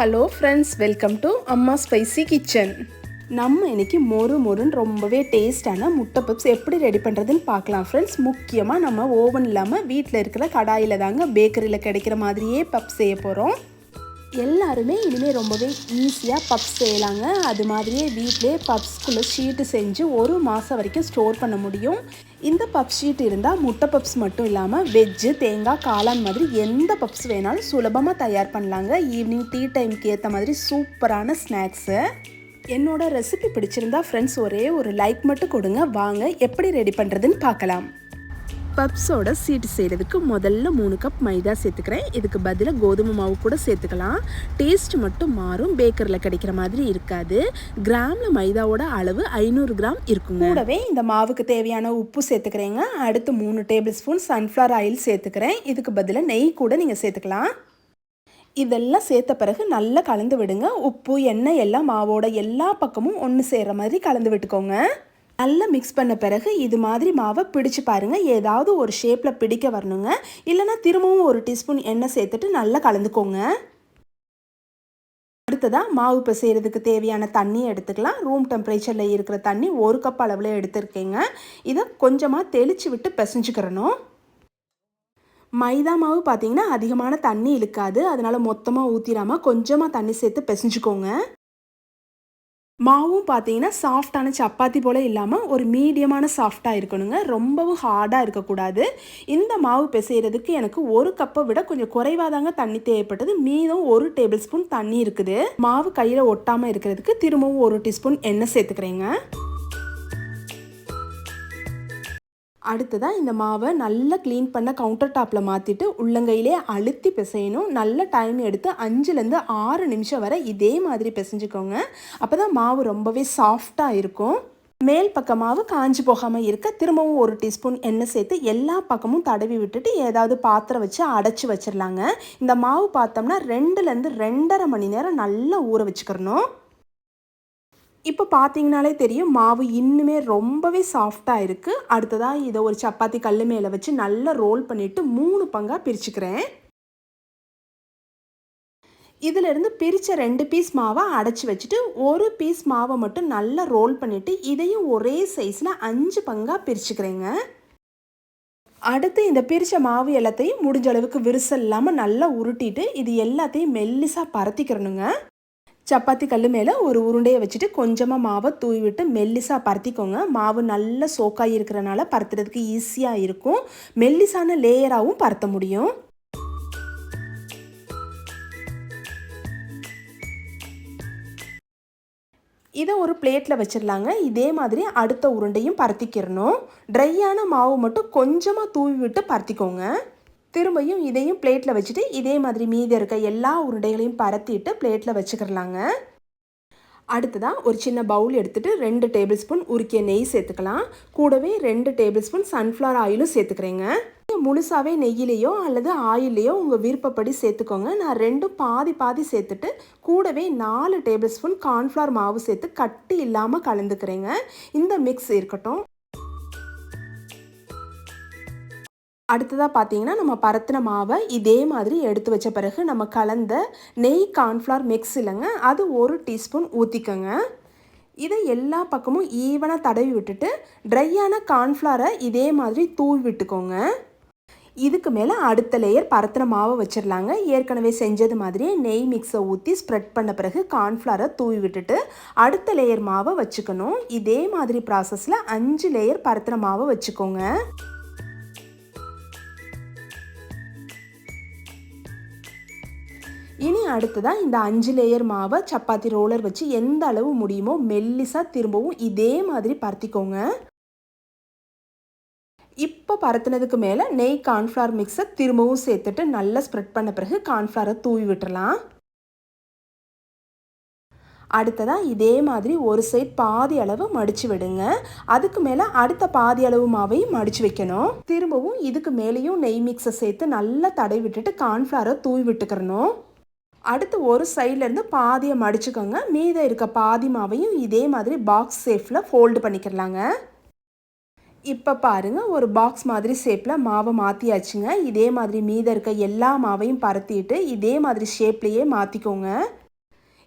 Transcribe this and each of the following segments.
Hello friends welcome to அம்மா spicy kitchen. நம்ம இன்னைக்கு மொறு மொறுன்னு ரொம்பவே டேஸ்டான முட்டை பப்ஸ் எப்படி ரெடி பண்ணுறதுன்னு பார்க்கலாம் ஃப்ரெண்ட்ஸ். முக்கியமாக நம்ம ஓவன் இல்லாமல் வீட்டில் இருக்கிற கடாயில் தாங்க பேக்கரியில் கிடைக்கிற மாதிரியே பப்ஸ் செய்ய போகிறோம் எல்லாருமே இனிமேல் ரொம்பவே ஈஸியாக பப்ஸ் செய்யலாங்க. அது மாதிரியே வீட்டிலே பப்ஸ்குள்ளே ஷீட்டு செஞ்சு ஒரு மாதம் வரைக்கும் ஸ்டோர் பண்ண முடியும். இந்த பப் ஷீட் இருந்தால் முட்டை பப்ஸ் மட்டும் இல்லாமல் வெஜ்ஜு தேங்காய் காளான் மாதிரி எந்த பப்ஸ் வேணாலும் சுலபமாக தயார் பண்ணலாங்க. ஈவினிங் டீ டைம்க்கு ஏற்ற மாதிரி சூப்பரான ஸ்நாக்ஸு என்னோட ரெசிபி பிடிச்சிருந்தா ஃப்ரெண்ட்ஸ் ஒரே ஒரு லைக் மட்டும் கொடுங்க. வாங்க எப்படி ரெடி பண்ணுறதுன்னு பார்க்கலாம். பப்ஸோட சீட்டு செய்கிறதுக்கு முதல்ல மூணு கப் மைதா சேர்த்துக்கிறேன். இதுக்கு பதிலாக கோதுமை மாவு கூட சேர்த்துக்கலாம். டேஸ்ட் மட்டும் மாறும். பேக்கரில் கிடைக்கிற மாதிரி இருக்காது. கிராமில் மைதாவோட அளவு ஐநூறு கிராம் இருக்குங்க. கூடவே இந்த மாவுக்கு தேவையான உப்பு சேர்த்துக்கிறேங்க. அடுத்து மூணு டேபிள் ஸ்பூன் சன்ஃப்ளவர் ஆயில் சேர்த்துக்கிறேன். இதுக்கு பதிலாக நெய் கூட நீங்கள் சேர்த்துக்கலாம். இதெல்லாம் சேர்த்த பிறகு நல்லா கலந்து விடுங்க. உப்பு எண்ணெய் எல்லாம் மாவோட எல்லா பக்கமும் ஒன்று சேர்கிற மாதிரி கலந்து விட்டுக்கோங்க. நல்லா மிக்ஸ் பண்ண பிறகு இது மாதிரி மாவை பிடிச்சு பாருங்கள் ஏதாவது ஒரு ஷேப்பில் பிடிக்க வரணுங்க. இல்லைனா திரும்பவும் ஒரு டீஸ்பூன் எண்ணெய் சேர்த்துட்டு நல்லா கலந்துக்கோங்க. அடுத்ததாக மாவு இப்போ செய்கிறதுக்கு தேவையான தண்ணி எடுத்துக்கலாம். ரூம் டெம்பரேச்சரில் இருக்கிற தண்ணி ஒரு கப் அளவில் எடுத்துருக்கேங்க. இதை கொஞ்சமாக தெளித்து விட்டு பிசைஞ்சுக்கிறணும். மைதா மாவு பார்த்தீங்கன்னா அதிகமான தண்ணி இழுக்காது. அதனால் மொத்தமாக ஊற்றிடாமல் கொஞ்சமாக தண்ணி சேர்த்து பிசைஞ்சுக்கோங்க. மாவும் பார்த்தீங்கன்னா சாஃப்டான சப்பாத்தி போல் இல்லாமல் ஒரு மீடியமான சாஃப்டாக இருக்கணுங்க. ரொம்பவும் ஹார்டாக இருக்கக்கூடாது. இந்த மாவு பிசைகிறதுக்கு எனக்கு ஒரு கப்பை விட கொஞ்சம் குறைவாக தாங்க தண்ணி தேவைப்பட்டது. மீதம் ஒரு டேபிள் ஸ்பூன் தண்ணி இருக்குது. மாவு கையில் ஒட்டாமல் இருக்கிறதுக்கு திரும்பவும் ஒரு டீஸ்பூன் எண்ணெய் சேர்த்துக்கிறேங்க. அடுத்ததாக இந்த மாவை நல்லா க்ளீன் பண்ண கவுண்டர் டாப்பில் மாற்றிட்டு உள்ளங்கையிலே அழுத்தி பிசையணும். நல்ல டைம் எடுத்து அஞ்சுலேருந்து ஆறு நிமிஷம் வரை இதே மாதிரி பிசைஞ்சுக்கோங்க. அப்போ தான் மாவு ரொம்பவே சாஃப்டாக இருக்கும். மேல் பக்கமாவு காஞ்சி போகாமல் இருக்க திரும்பவும் ஒரு டீஸ்பூன் எண்ணெய் சேர்த்து எல்லா பக்கமும் தடவி விட்டுட்டு ஏதாவது பாத்திரம் வச்சு அடைச்சி வச்சிடலாங்க இந்த மாவு பார்த்தோம்னா ரெண்டுலேருந்து ரெண்டரை மணி நேரம் நல்லா ஊற வச்சுக்கிறணும். இப்போ பார்த்தீங்கனாலே தெரியும் மாவு இன்னுமே ரொம்பவே சாஃப்டாக இருக்குது அடுத்ததாக இதை ஒரு சப்பாத்தி கல் மேலே வச்சு நல்லா ரோல் பண்ணிவிட்டு மூணு பங்காக பிரிச்சுக்கிறேன். இதிலிருந்து பிரித்த ரெண்டு பீஸ் மாவை அடைச்சி வச்சுட்டு ஒரு பீஸ் மாவை மட்டும் நல்லா ரோல் பண்ணிவிட்டு இதையும் ஒரே சைஸில் அஞ்சு பங்காக பிரிச்சுக்கிறேங்க. அடுத்து இந்த பிரித்த மாவு எல்லாத்தையும் முடிஞ்ச அளவுக்கு விரிசல் இல்லாமல் நல்லா உருட்டிட்டு இது எல்லாத்தையும் மெல்லிசாக பரத்திக்கிறணுங்க. சப்பாத்தி கல் மேலே ஒரு உருண்டையை வச்சுட்டு கொஞ்சமாக மாவை தூவி விட்டு மெல்லிசாக பருத்திக்கோங்க. மாவு நல்ல சோக்காகி இருக்கிறனால பருத்துறதுக்கு ஈஸியாக இருக்கும். மெல்லிசான லேயராகவும் பருத்த முடியும். இதை ஒரு பிளேட்டில் வச்சிடலாங்க. இதே மாதிரி அடுத்த உருண்டையும் பருத்திக்கிறணும் ட்ரையான மாவு மட்டும் கொஞ்சமாக தூவி விட்டு பருத்திக்கோங்க. திரும்பியும் இதையும் பிளேட்டில் வச்சுட்டு இதே மாதிரி மீதி இருக்க எல்லா உருண்டைகளையும் பரத்திட்டு பிளேட்டில் வச்சுக்கிறலாங்க. அடுத்ததாக ஒரு சின்ன பவுல் எடுத்துகிட்டு ரெண்டு டேபிள் ஸ்பூன் உருக்கிய நெய் சேர்த்துக்கலாம். கூடவே ரெண்டு டேபிள் ஸ்பூன் சன்ஃப்ளவர் ஆயிலும் சேர்த்துக்கிறேங்க. முழுசாகவே நெய்யிலேயோ அல்லது ஆயிலையோ உங்கள் விருப்பப்படி சேர்த்துக்கோங்க. நான் ரெண்டும் பாதி பாதி சேர்த்துட்டு கூடவே நாலு டேபிள் ஸ்பூன் கார்ன்ஃப்ளவர் மாவு சேர்த்து கட்டி இல்லாமல் கலந்துக்கிறேங்க. இந்த மிக்ஸ் இருக்கட்டும். அடுத்ததாக பார்த்தீங்கன்னா நம்ம பரத்தின மாவை இதே மாதிரி எடுத்து வச்ச பிறகு நம்ம கலந்த நெய் கார்ன்ஃப்ளவர் மிக்ஸ் இல்லைங்க. அது ஒரு டீஸ்பூன் ஊற்றிக்கோங்க இதை எல்லா பக்கமும் ஈவனாக தடவி விட்டுட்டு ட்ரையான கார்ன்ஃப்ளவரை இதே மாதிரி தூவி விட்டுக்கோங்க. இதுக்கு மேலே அடுத்த லேயர் பரத்தின மாவை வச்சிடலாங்க ஏற்கனவே செஞ்சது மாதிரியே நெய் மிக்ஸை ஊற்றி ஸ்ப்ரெட் பண்ண பிறகு கார்ன்ஃப்ளவரை தூவி விட்டுட்டு அடுத்த லேயர் மாவை வச்சுக்கணும். இதே மாதிரி ப்ராசஸில் அஞ்சு லேயர் பரத்தின மாவை வச்சுக்கோங்க. இனி அடுத்ததாக இந்த அஞ்சு லேயர் மாவை சப்பாத்தி ரோலர் வச்சு எந்த அளவு முடியுமோ மெல்லிசாக திரும்பவும் இதே மாதிரி பருத்திக்கோங்க. இப்போ பரத்துனதுக்கு மேலே நெய் கார்ன்ஃப்ளவர் மிக்ஸை திரும்பவும் சேர்த்துட்டு நல்லா ஸ்ப்ரெட் பண்ண பிறகு கார்ன்ஃப்ளவரை தூவி விட்டுறலாம். அடுத்ததாக இதே மாதிரி ஒரு சைட் பாதி அளவு மடித்து விடுங்க. அதுக்கு மேலே அடுத்த பாதி அளவு மாவையும் மடித்து வைக்கணும். திரும்பவும் இதுக்கு மேலேயும் நெய் மிக்ஸை சேர்த்து நல்லா தடவி விட்டுட்டு கார்ன்ஃப்ளவரை தூவி விட்டுக்கிறணும். அடுத்து ஒரு சைட்லேருந்து பாதியை மடிச்சுக்கோங்க. மீதம் இருக்க பாதி மாவையும் இதே மாதிரி பாக்ஸ் ஷேப்பில் ஃபோல்டு பண்ணிக்கிறலாங்க இப்போ பாருங்கள் ஒரு பாக்ஸ் மாதிரி ஷேப்பில் மாவை மாற்றியாச்சுங்க இதே மாதிரி மீதம் இருக்க எல்லா மாவையும் பரத்திட்டு இதே மாதிரி ஷேப்லேயே மாற்றிக்கோங்க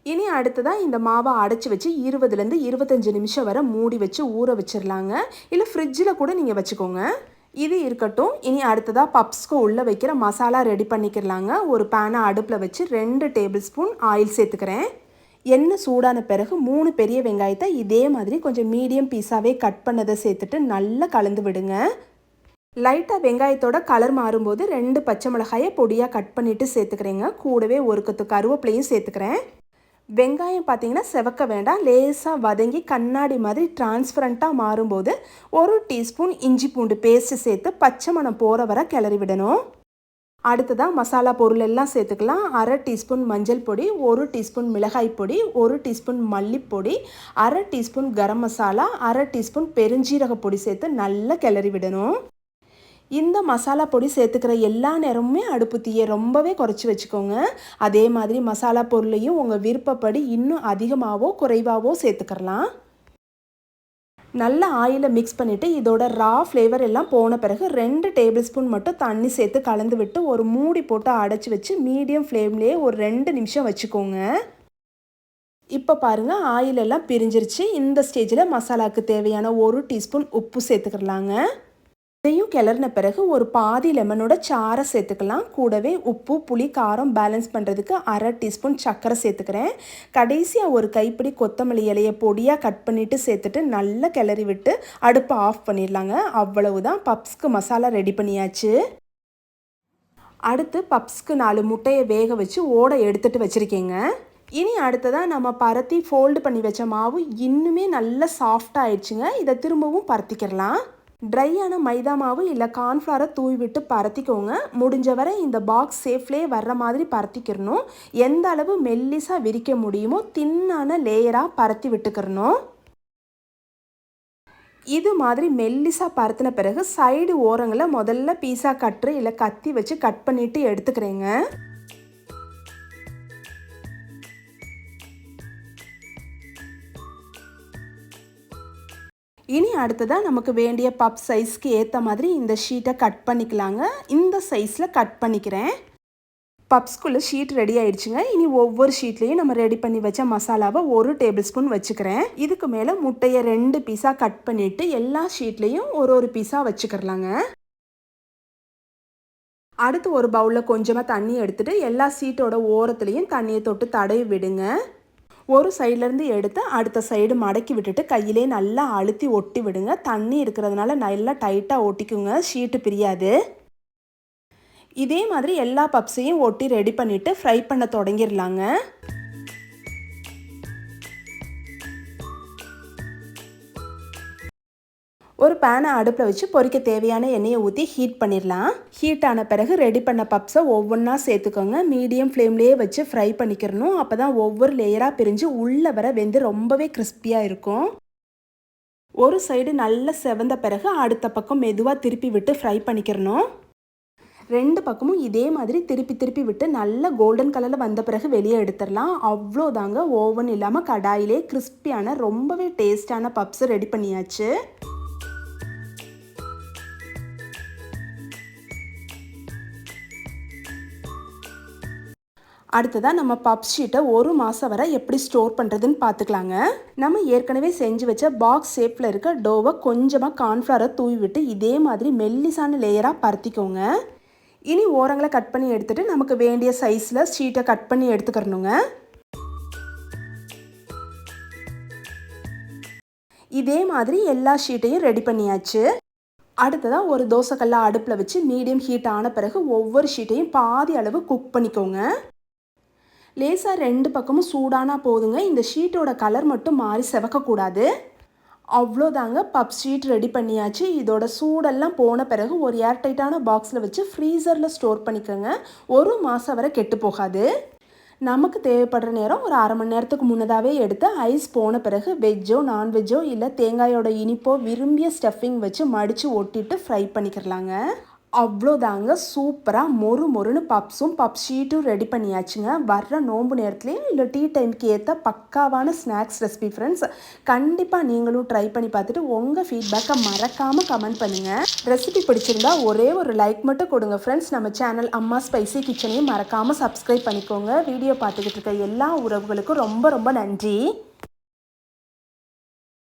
இனி அடுத்ததாக இந்த மாவை அடைச்சி வச்சு இருபதுலேருந்து இருபத்தஞ்சி நிமிஷம் வரை மூடி வச்சு ஊற வச்சிடலாங்க இல்லை ஃப்ரிட்ஜில் கூட நீங்கள் வச்சுக்கோங்க. இது இருக்கட்டும். இனி அடுத்ததாக பப்ஸ்க்கு உள்ளே வைக்கிற மசாலா ரெடி பண்ணிக்கிறலாங்க ஒரு பேனை அடுப்பில் வச்சு ரெண்டு டேபிள் ஸ்பூன் ஆயில் சேர்த்துக்கிறேன். எண்ணெய் சூடான பிறகு மூணு பெரிய வெங்காயத்தை இதே மாதிரி கொஞ்சம் மீடியம் பீஸாகவே கட் பண்ணதை சேர்த்துட்டு நல்லா கலந்து விடுங்க. லைட்டாக வெங்காயத்தோட கலர் மாறும்போது ரெண்டு பச்சை மிளகாயை பொடியாக கட் பண்ணிவிட்டு சேர்த்துக்கிறேங்க. கூடவே ஒரு கத்து கருவேப்பிலையும் சேர்த்துக்கிறேன். வெங்காயம் பார்த்தீங்கன்னா செவக்க வேண்டாம். லேசாக வதங்கி கண்ணாடி மாதிரி டிரான்ஸ்பரண்ட்டாக மாறும்போது ஒரு டீஸ்பூன் இஞ்சி பூண்டு பேஸ்ட்டு சேர்த்து பச்சை மணம் போகிற வரை கிளறி விடணும். அடுத்ததாக மசாலா பொருள் எல்லாம் சேர்த்துக்கலாம். அரை டீஸ்பூன் மஞ்சள் பொடி ஒரு டீஸ்பூன் மிளகாய் பொடி ஒரு டீஸ்பூன் மல்லிப்பொடி அரை டீஸ்பூன் கரம் மசாலா அரை டீஸ்பூன் பெருஞ்சீரக பொடி சேர்த்து நல்லா கிளறி விடணும். இந்த மசாலா பொடி சேர்த்துக்கிற எல்லா நேரமுமே அடுப்பு தீயை ரொம்பவே குறைச்சி வச்சுக்கோங்க. அதே மாதிரி மசாலா பொருளையும் உங்கள் விருப்பப்படி இன்னும் அதிகமாகவோ குறைவாகவோ சேர்த்துக்கிறலாம். நல்ல ஆயிலை மிக்ஸ் பண்ணிவிட்டு இதோட ரா ஃப்ளேவர் எல்லாம் போன பிறகு ரெண்டு டேபிள் ஸ்பூன் மட்டும் தண்ணி சேர்த்து கலந்து விட்டு ஒரு மூடி போட்டு அடைச்சி வச்சு மீடியம் ஃப்ளேம்லேயே ஒரு ரெண்டு நிமிஷம் வச்சுக்கோங்க. இப்போ பாருங்கள் ஆயில் எல்லாம் பிரிஞ்சிருச்சு. இந்த ஸ்டேஜில் மசாலாவுக்கு தேவையான ஒரு டீஸ்பூன் உப்பு சேர்த்துக்கிறலாங்க. இதையும் கிளறின பிறகு ஒரு பாதி லெமனோட சாரை சேர்த்துக்கலாம். கூடவே உப்பு புளி காரம் பேலன்ஸ் பண்ணுறதுக்கு அரை டீஸ்பூன் சர்க்கரை சேர்த்துக்கிறேன். கடைசியாக ஒரு கைப்பிடி கொத்தமல்லி இலையை பொடியாக கட் பண்ணிவிட்டு சேர்த்துட்டு நல்லா கிளறி விட்டு அடுப்பை ஆஃப் பண்ணிடலாங்க. அவ்வளவுதான். பப்ஸ்க்கு மசாலா ரெடி பண்ணியாச்சு. அடுத்து பப்ஸ்க்கு நாலு முட்டையை வேக வச்சு ஓடை எடுத்துகிட்டு வச்சுருக்கேங்க. இனி அடுத்ததாக நம்ம பரத்தி ஃபோல்டு பண்ணி வச்ச மாவு இன்னுமே நல்லா சாஃப்டாக ஆயிடுச்சுங்க. இதை திரும்பவும் பருத்திக்கிறலாம் ட்ரையான மைதா மாவு இல்லை கார்ன்ஃப்ளவரை தூவி விட்டு பரத்திக்கோங்க. முடிஞ்ச வரை இந்த பாக்ஸ் சேஃப்லேயே வர்ற மாதிரி பரத்திக்கிறணும் எந்த அளவு மெல்லிஸாக விரிக்க முடியுமோ தின்னான லேயராக பரத்தி விட்டுக்கிறணும் இது மாதிரி மெல்லிசாக பரத்தின பிறகு சைடு ஓரங்களை முதல்ல பீஸா கட்டு இல்லை கத்தி வச்சு கட் பண்ணிவிட்டு எடுத்துக்கிறேங்க. இனி அடுத்ததாக நமக்கு வேண்டிய பப் சைஸ்க்கு ஏற்ற மாதிரி இந்த ஷீட்டை கட் பண்ணிக்கலாங்க. இந்த சைஸில் கட் பண்ணிக்கிறேன். பப்ஸ்குள்ளே ஷீட் ரெடி ஆயிடுச்சுங்க. இனி ஒவ்வொரு ஷீட்லேயும் நம்ம ரெடி பண்ணி வச்ச மசாலாவை ஒரு டேபிள் ஸ்பூன் வச்சுக்கிறேன். இதுக்கு மேலே முட்டையை ரெண்டு பீஸாக கட் பண்ணிவிட்டு எல்லா ஷீட்லேயும் ஒரு ஒரு பீஸாக வச்சுக்கிறலாங்க. அடுத்து ஒரு பவுலில் கொஞ்சமாக தண்ணி எடுத்துகிட்டு எல்லா சீட்டோட ஓரத்துலேயும் தண்ணியை தொட்டு தடவி விடுங்க. ஒரு சைட்லேருந்து எடுத்து அடுத்த சைடு மடக்கி விட்டுட்டு கையிலே நல்லா அழுத்தி ஒட்டி விடுங்க. தண்ணி இருக்கிறதுனால நல்லா டைட்டாக ஒட்டிக்குங்க. ஷீட்டு பிரியாது. இதே மாதிரி எல்லா பப்ஸையும் ஒட்டி ரெடி பண்ணிவிட்டு ஃப்ரை பண்ண தொடங்கிடலாங்க ஒரு பேனை அடுப்பில் வச்சு பொறிக்க தேவையான எண்ணெயை ஊற்றி ஹீட் பண்ணிடலாம். ஹீட் ஆன பிறகு ரெடி பண்ண பப்ஸை ஒவ்வொன்றா சேர்த்துக்கோங்க. மீடியம் ஃப்ளேம்லேயே வச்சு ஃப்ரை பண்ணிக்கிறணும். அப்போ தான் ஒவ்வொரு லேயராக பிரிஞ்சு உள்ளே வர வெந்து ரொம்பவே கிறிஸ்பியாக இருக்கும். ஒரு சைடு நல்லா செவந்த பிறகு அடுத்த பக்கம் மெதுவாக திருப்பி விட்டு ஃப்ரை பண்ணிக்கிறணும். ரெண்டு பக்கமும் இதே மாதிரி திருப்பி திருப்பி விட்டு நல்ல கோல்டன் கலரில் வந்த பிறகு வெளியே எடுத்துடலாம். அவ்வளோதாங்க ஓவன் இல்லாமல் கடாயிலே கிறிஸ்பியான ரொம்பவே டேஸ்டான பப்ஸ் ரெடி பண்ணியாச்சு. அடுத்ததாக நம்ம பப் ஷீட்டை ஒரு மாதம் வரை எப்படி ஸ்டோர் பண்ணுறதுன்னு பார்த்துக்கலாங்க. நம்ம ஏற்கனவே செஞ்சு வச்ச பாக்ஸ் ஷேப்பில் இருக்க டோவை கொஞ்சமாக கார்ன்ஃப்ளவரை தூவி விட்டு இதே மாதிரி மெல்லிசான லேயராக பருத்திக்கோங்க. இனி ஓரங்களை கட் பண்ணி எடுத்துகிட்டு நமக்கு வேண்டிய சைஸில் ஷீட்டை கட் பண்ணி எடுத்துக்கிறணுங்க. இதே மாதிரி எல்லா ஷீட்டையும் ரெடி பண்ணியாச்சு. அடுத்ததாக ஒரு தோசைக்கல்ல அடுப்பில் வச்சு மீடியம் ஹீட் ஆன பிறகு ஒவ்வொரு ஷீட்டையும் பாதி அளவு குக் பண்ணிக்கோங்க. லேசாக ரெண்டு பக்கமும் சூடானா போதுங்க. இந்த ஷீட்டோட கலர் மட்டும் மாறி செவக்கக்கூடாது. அவ்வளோதாங்க பப் ஷீட் ரெடி பண்ணியாச்சு. இதோட சூடெல்லாம் போன பிறகு ஒரு ஏர்டைட்டான பாக்ஸில் வச்சு ஃப்ரீசரில் ஸ்டோர் பண்ணிக்கோங்க. ஒரு மாதம் வரை கெட்டு போகாது. நமக்கு தேவைப்படுற நேரம் ஒரு அரை மணி நேரத்துக்கு முன்னதாகவே எடுத்து ஐஸ் போன பிறகு வெஜ்ஜோ நான்வெஜ்ஜோ இல்லை தேங்காயோட இனிப்போ விரும்பிய ஸ்டஃபிங் வச்சு மடித்து ஒட்டிட்டு ஃப்ரை பண்ணிக்கிறலாங்க. அவ்வளோதாங்க. சூப்பராக மொறு மொறுன்னு பப்ஸும் பப் ஷீட்டும் ரெடி பண்ணியாச்சுங்க. வர்ற நோம்பு நேரத்துலையும் இல்லை டீ டைம்க்கு ஏற்ற பக்காவான ஸ்நாக்ஸ் ரெசிபி ஃப்ரெண்ட்ஸ் கண்டிப்பாக நீங்களும் ட்ரை பண்ணி பார்த்துட்டு உங்கள் ஃபீட்பேக்கை மறக்காமல் கமெண்ட் பண்ணுங்கள் ரெசிபி பிடிச்சிருந்தா ஒரே ஒரு லைக் மட்டும் கொடுங்க ஃப்ரெண்ட்ஸ் நம்ம சேனல் அம்மா ஸ்பைசி கிச்சனையும் மறக்காமல் சப்ஸ்கிரைப் பண்ணிக்கோங்க. வீடியோ பார்த்துக்கிட்டு இருக்க எல்லா உறவுகளுக்கும் ரொம்ப ரொம்ப நன்றி.